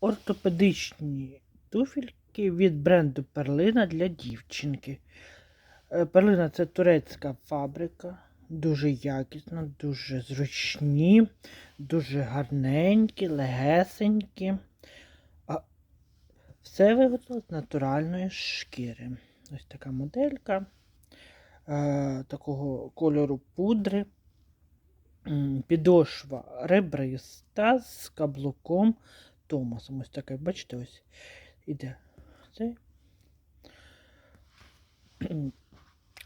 ортопедичні туфельки від бренду Перлина для дівчинки. Е, Перлина це турецька фабрика, дуже якісна, дуже зручні, дуже гарненькі, легесенькі. А все виготовлено з натуральної шкіри. Ось така моделька е, такого кольору пудри. Підошва ребриста з каблуком Томасом. Ось таке, бачите, ось іде. Це.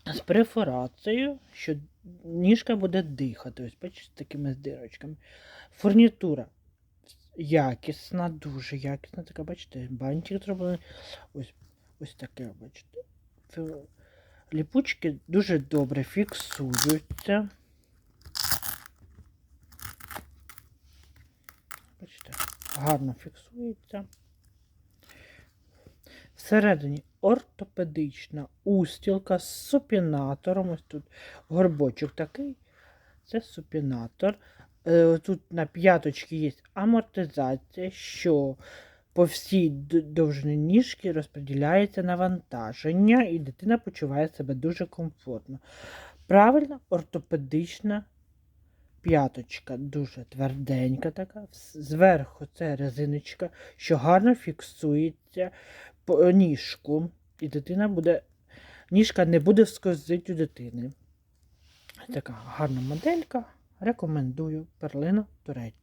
З перфорацією, що ніжка буде дихати. Ось, бачите, з такими дирочками. Фурнітура якісна, дуже якісна. Така, бачите, бантик зроблений. Ось, ось таке, бачите. Ліпучки дуже добре фіксуються. Бачите, гарно фіксується. Всередині ортопедична устілка з супінатором. Ось тут горбочок такий. Це супінатор. Е, Тут на п'яточці є амортизація, що по всій довжині ніжки розподіляється навантаження, і дитина почуває себе дуже комфортно. Правильна ортопедична п'яточка, дуже тверденька така. Зверху це резиночка, що гарно фіксується по ніжку. І дитина буде. Ніжка не буде скользити у дитини. Така гарна моделька. Рекомендую перлина Туреччина.